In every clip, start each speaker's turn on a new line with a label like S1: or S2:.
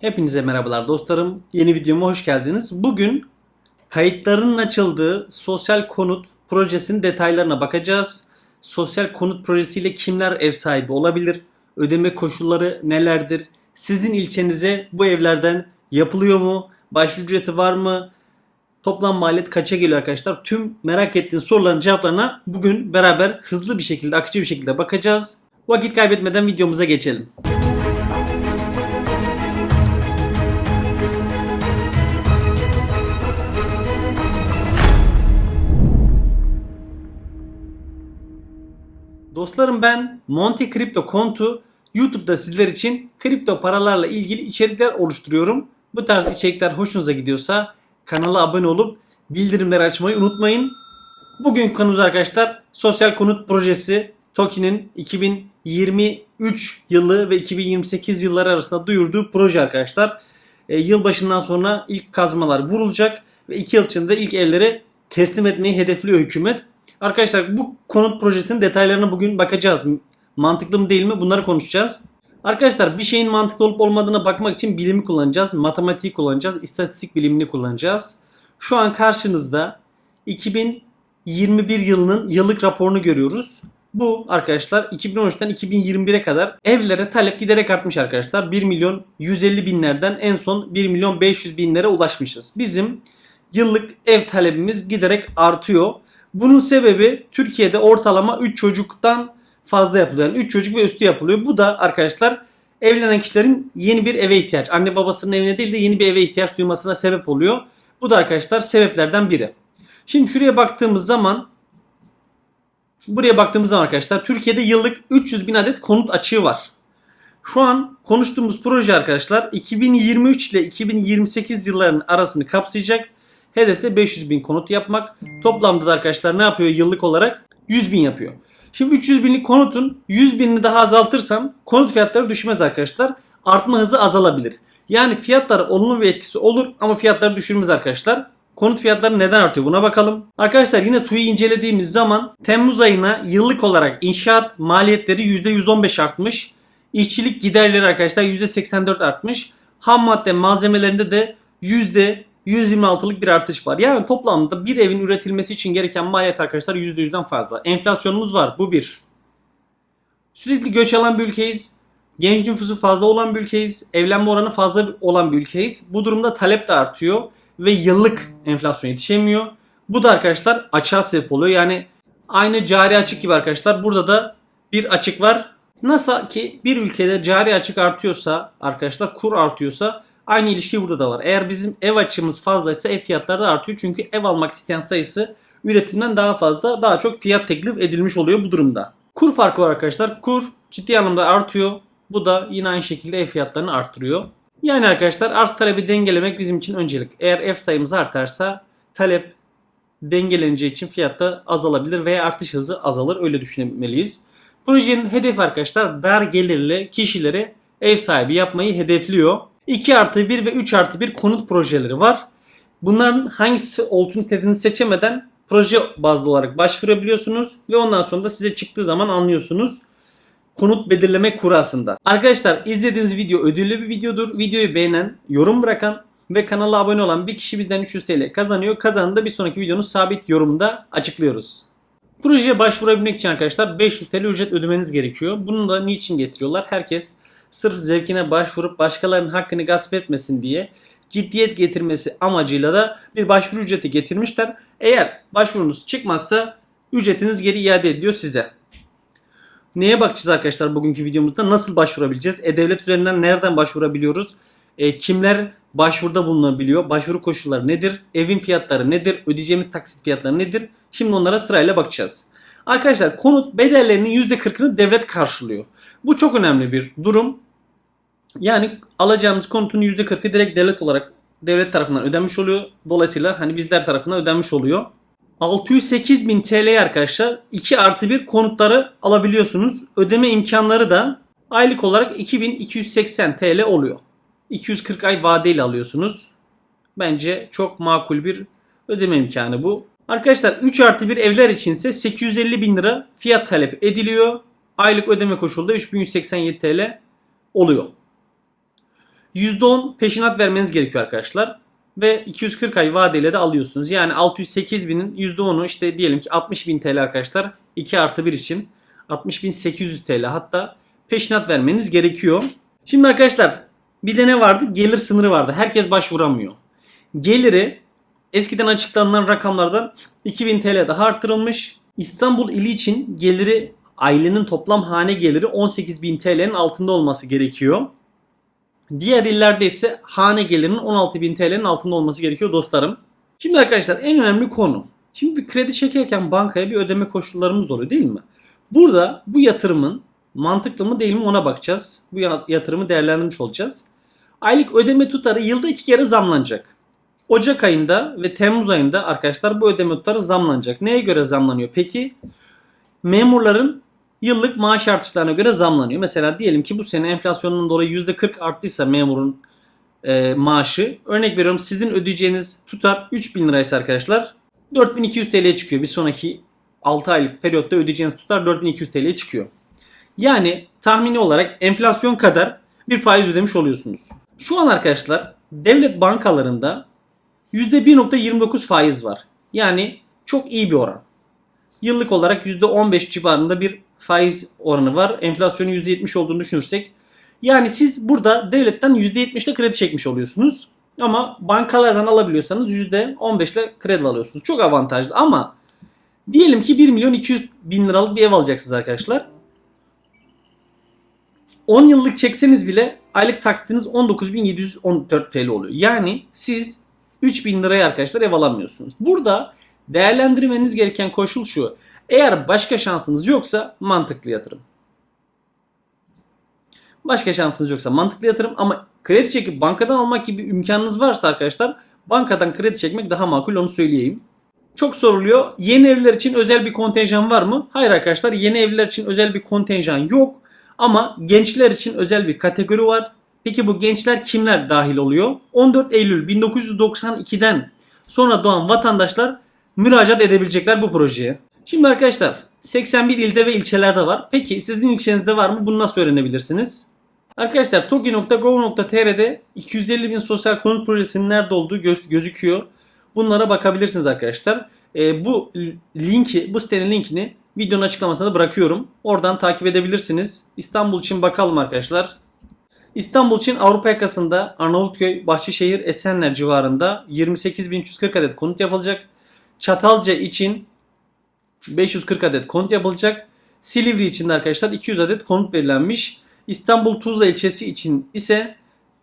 S1: Hepinize merhabalar dostlarım. Yeni videoma hoş geldiniz. Bugün kayıtların açıldığı sosyal konut projesinin detaylarına bakacağız. Sosyal konut projesiyle kimler ev sahibi olabilir? Ödeme koşulları nelerdir? Sizin ilçenize bu evlerden yapılıyor mu? Başvuru ücreti var mı? Toplam maliyet kaça geliyor arkadaşlar? Tüm merak ettiğiniz soruların cevaplarına bugün beraber hızlı bir şekilde, akıcı bir şekilde bakacağız. Vakit kaybetmeden videomuza geçelim. Dostlarım ben Monte Crypto Kontu YouTube'da sizler için kripto paralarla ilgili içerikler oluşturuyorum. Bu tarz içerikler hoşunuza gidiyorsa kanala abone olup bildirimleri açmayı unutmayın. Bugün konumuz arkadaşlar sosyal konut projesi TOKİ'nin 2023 yılı ve 2028 yılları arasında duyurduğu proje arkadaşlar. E, yılbaşından sonra ilk kazmalar vurulacak ve 2 yıl içinde ilk evleri teslim etmeyi hedefliyor hükümet. Arkadaşlar bu konut projesinin detaylarına bugün bakacağız. Mantıklı mı değil mi bunları konuşacağız. Arkadaşlar bir şeyin mantıklı olup olmadığına bakmak için bilimi kullanacağız. Matematiği kullanacağız. istatistik bilimini kullanacağız. Şu an karşınızda 2021 yılının yıllık raporunu görüyoruz. Bu arkadaşlar 2013'ten 2021'e kadar evlere talep giderek artmış arkadaşlar. 1 milyon 150 binlerden en son 1 milyon 500 binlere ulaşmışız. Bizim yıllık ev talebimiz giderek artıyor. Bunun sebebi Türkiye'de ortalama 3 çocuktan fazla yapılıyor. Yani 3 çocuk ve üstü yapılıyor. Bu da arkadaşlar evlenen kişilerin yeni bir eve ihtiyaç. Anne babasının evine değil de yeni bir eve ihtiyaç duymasına sebep oluyor. Bu da arkadaşlar sebeplerden biri. Şimdi şuraya baktığımız zaman buraya baktığımız zaman arkadaşlar Türkiye'de yıllık 300 bin adet konut açığı var. Şu an konuştuğumuz proje arkadaşlar 2023 ile 2028 yıllarının arasını kapsayacak. Hedefte 500 bin konut yapmak. Toplamda da arkadaşlar ne yapıyor yıllık olarak? 100 bin yapıyor. Şimdi 300 binlik konutun 100 binini daha azaltırsam konut fiyatları düşmez arkadaşlar. Artma hızı azalabilir. Yani fiyatlara olumlu bir etkisi olur ama fiyatları düşürmez arkadaşlar. Konut fiyatları neden artıyor buna bakalım. Arkadaşlar yine TUI'yi incelediğimiz zaman Temmuz ayına yıllık olarak inşaat maliyetleri %115 artmış. İşçilik giderleri arkadaşlar %84 artmış. Ham madde malzemelerinde de %126'lık bir artış var. Yani toplamda bir evin üretilmesi için gereken maliyet arkadaşlar %100'den fazla. Enflasyonumuz var. Bu bir. Sürekli göç alan bir ülkeyiz. Genç nüfusu fazla olan bir ülkeyiz. Evlenme oranı fazla olan bir ülkeyiz. Bu durumda talep de artıyor ve yıllık enflasyon yetişemiyor. Bu da arkadaşlar açığa sebep oluyor. Yani aynı cari açık gibi arkadaşlar. Burada da bir açık var. Nasıl ki bir ülkede cari açık artıyorsa arkadaşlar kur artıyorsa aynı ilişki burada da var. Eğer bizim ev açığımız fazlaysa ev fiyatları da artıyor. Çünkü ev almak isteyen sayısı üretimden daha fazla daha çok fiyat teklif edilmiş oluyor bu durumda. Kur farkı var arkadaşlar. Kur ciddi anlamda artıyor. Bu da yine aynı şekilde ev fiyatlarını arttırıyor. Yani arkadaşlar arz talebi dengelemek bizim için öncelik. Eğer ev sayımız artarsa talep dengeleneceği için fiyatta azalabilir veya artış hızı azalır. Öyle düşünmeliyiz. Projenin hedefi arkadaşlar dar gelirli kişileri ev sahibi yapmayı hedefliyor. 2 artı 1 ve 3 artı 1 konut projeleri var. Bunların hangisi olduğunu istediğinizi seçemeden proje bazlı olarak başvurabiliyorsunuz ve ondan sonra da size çıktığı zaman anlıyorsunuz konut belirleme kurasında. Arkadaşlar izlediğiniz video ödüllü bir videodur. Videoyu beğenen, yorum bırakan ve kanala abone olan bir kişi bizden 300 TL kazanıyor. Kazanını da bir sonraki videonun sabit yorumunda açıklıyoruz. Projeye başvurabilmek için arkadaşlar 500 TL ücret ödemeniz gerekiyor. Bunu da niçin getiriyorlar? Herkes sırf zevkine başvurup başkalarının hakkını gasp etmesin diye ciddiyet getirmesi amacıyla da bir başvuru ücreti getirmişler. Eğer başvurunuz çıkmazsa ücretiniz geri iade ediyor size. Neye bakacağız arkadaşlar bugünkü videomuzda? Nasıl başvurabileceğiz? E-Devlet üzerinden nereden başvurabiliyoruz? E, kimler başvuruda bulunabiliyor? Başvuru koşulları nedir? Evin fiyatları nedir? Ödeyeceğimiz taksit fiyatları nedir? Şimdi onlara sırayla bakacağız. Arkadaşlar konut bedellerinin %40'ını devlet karşılıyor. Bu çok önemli bir durum. Yani alacağımız konutun %40'ı direkt devlet olarak devlet tarafından ödenmiş oluyor. Dolayısıyla hani bizler tarafından ödenmiş oluyor. 608 bin TL'ye arkadaşlar 2 artı 1 konutları alabiliyorsunuz. Ödeme imkanları da aylık olarak 2280 TL oluyor. 240 ay vadeyle alıyorsunuz. Bence çok makul bir ödeme imkanı bu. Arkadaşlar 3 artı 1 evler içinse 850 bin lira fiyat talep ediliyor. Aylık ödeme koşulu da 3187 TL oluyor. %10 peşinat vermeniz gerekiyor arkadaşlar. Ve 240 ay vadeyle de alıyorsunuz. Yani 608 binin %10'u işte diyelim ki 60 bin TL arkadaşlar. 2 artı 1 için 60.800 TL hatta peşinat vermeniz gerekiyor. Şimdi arkadaşlar bir de ne vardı? Gelir sınırı vardı. Herkes başvuramıyor. Geliri eskiden açıklanan rakamlardan 2000 TL daha arttırılmış. İstanbul ili için geliri ailenin toplam hane geliri 18.000 TL'nin altında olması gerekiyor. Diğer illerde ise hane gelirinin 16.000 TL'nin altında olması gerekiyor dostlarım. Şimdi arkadaşlar en önemli konu. Şimdi bir kredi çekerken bankaya bir ödeme koşullarımız oluyor değil mi? Burada bu yatırımın mantıklı mı değil mi ona bakacağız. Bu yatırımı değerlendirmiş olacağız. Aylık ödeme tutarı yılda iki kere zamlanacak. Ocak ayında ve Temmuz ayında arkadaşlar bu ödeme tutarı zamlanacak. Neye göre zamlanıyor? Peki memurların yıllık maaş artışlarına göre zamlanıyor. Mesela diyelim ki bu sene enflasyonun dolayı %40 arttıysa memurun e, maaşı. Örnek veriyorum sizin ödeyeceğiniz tutar 3000 liraysa arkadaşlar 4200 TL'ye çıkıyor. Bir sonraki 6 aylık periyotta ödeyeceğiniz tutar 4200 TL'ye çıkıyor. Yani tahmini olarak enflasyon kadar bir faiz ödemiş oluyorsunuz. Şu an arkadaşlar devlet bankalarında %1.29 faiz var. Yani çok iyi bir oran. Yıllık olarak %15 civarında bir faiz oranı var. Enflasyonun %70 olduğunu düşünürsek. Yani siz burada devletten %70'le kredi çekmiş oluyorsunuz. Ama bankalardan alabiliyorsanız %15'le kredi alıyorsunuz. Çok avantajlı ama diyelim ki 1 milyon 200 bin liralık bir ev alacaksınız arkadaşlar. 10 yıllık çekseniz bile aylık taksitiniz 19.714 TL oluyor. Yani siz 3000 liraya arkadaşlar ev alamıyorsunuz. Burada değerlendirmeniz gereken koşul şu. Eğer başka şansınız yoksa mantıklı yatırım. Başka şansınız yoksa mantıklı yatırım ama kredi çekip bankadan almak gibi imkanınız varsa arkadaşlar bankadan kredi çekmek daha makul onu söyleyeyim. Çok soruluyor. Yeni evliler için özel bir kontenjan var mı? Hayır arkadaşlar yeni evliler için özel bir kontenjan yok. Ama gençler için özel bir kategori var. Peki bu gençler kimler dahil oluyor? 14 Eylül 1992'den sonra doğan vatandaşlar müracaat edebilecekler bu projeye. Şimdi arkadaşlar 81 ilde ve ilçelerde var. Peki sizin ilçenizde var mı? Bunu nasıl öğrenebilirsiniz? Arkadaşlar togi.gov.tr'de 250 bin sosyal konut projesinin nerede olduğu göz, gözüküyor. Bunlara bakabilirsiniz arkadaşlar. E, bu linki, bu sitenin linkini videonun açıklamasına bırakıyorum. Oradan takip edebilirsiniz. İstanbul için bakalım arkadaşlar. İstanbul için Avrupa yakasında Arnavutköy, Bahçeşehir, Esenler civarında 28.340 adet konut yapılacak. Çatalca için 540 adet konut yapılacak. Silivri için de arkadaşlar 200 adet konut belirlenmiş. İstanbul Tuzla ilçesi için ise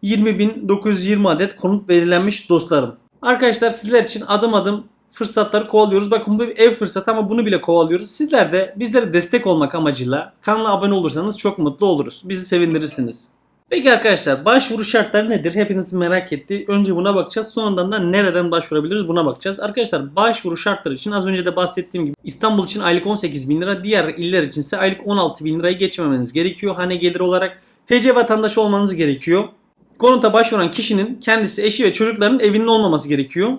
S1: 20.920 adet konut belirlenmiş dostlarım. Arkadaşlar sizler için adım adım fırsatları kovalıyoruz. Bakın bu bir ev fırsatı ama bunu bile kovalıyoruz. Sizler de bizlere destek olmak amacıyla kanala abone olursanız çok mutlu oluruz. Bizi sevindirirsiniz. Peki arkadaşlar başvuru şartları nedir? Hepiniz merak etti. Önce buna bakacağız. Sonradan da nereden başvurabiliriz buna bakacağız. Arkadaşlar başvuru şartları için az önce de bahsettiğim gibi İstanbul için aylık 18 bin lira. Diğer iller için ise aylık 16 bin lirayı geçmemeniz gerekiyor. Hane gelir olarak TC vatandaşı olmanız gerekiyor. Konuta başvuran kişinin kendisi, eşi ve çocuklarının evinin olmaması gerekiyor.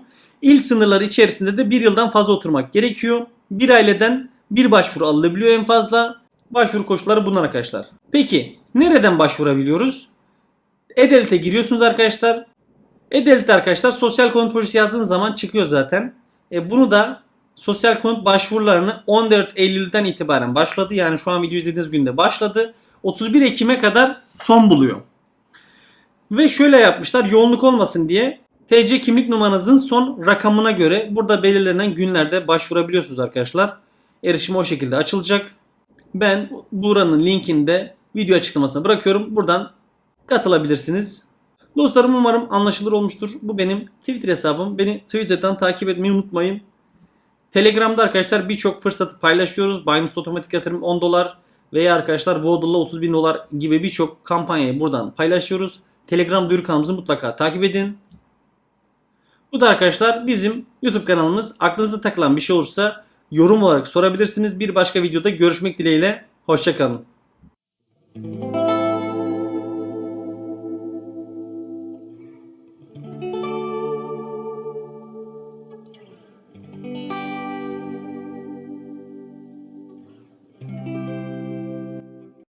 S1: İl sınırları içerisinde de bir yıldan fazla oturmak gerekiyor. Bir aileden bir başvuru alınabiliyor en fazla. Başvuru koşulları bunlar arkadaşlar. Peki nereden başvurabiliyoruz? E-Devlet'e giriyorsunuz arkadaşlar. E-Devlet arkadaşlar sosyal konut projesi yazdığınız zaman çıkıyor zaten. E, bunu da sosyal konut başvurularını 14 Eylül'den itibaren başladı. Yani şu an video izlediğiniz günde başladı. 31 Ekim'e kadar son buluyor. Ve şöyle yapmışlar yoğunluk olmasın diye TC kimlik numaranızın son rakamına göre burada belirlenen günlerde başvurabiliyorsunuz arkadaşlar. Erişim o şekilde açılacak. Ben buranın linkini de video açıklamasına bırakıyorum. Buradan katılabilirsiniz. Dostlarım umarım anlaşılır olmuştur. Bu benim Twitter hesabım. Beni Twitter'dan takip etmeyi unutmayın. Telegram'da arkadaşlar birçok fırsatı paylaşıyoruz. Binance otomatik yatırım 10 dolar veya arkadaşlar Vodal'la 30 bin dolar gibi birçok kampanyayı buradan paylaşıyoruz. Telegram duyuru kanalımızı mutlaka takip edin. Bu da arkadaşlar bizim YouTube kanalımız. Aklınıza takılan bir şey olursa yorum olarak sorabilirsiniz. Bir başka videoda görüşmek dileğiyle. Hoşçakalın.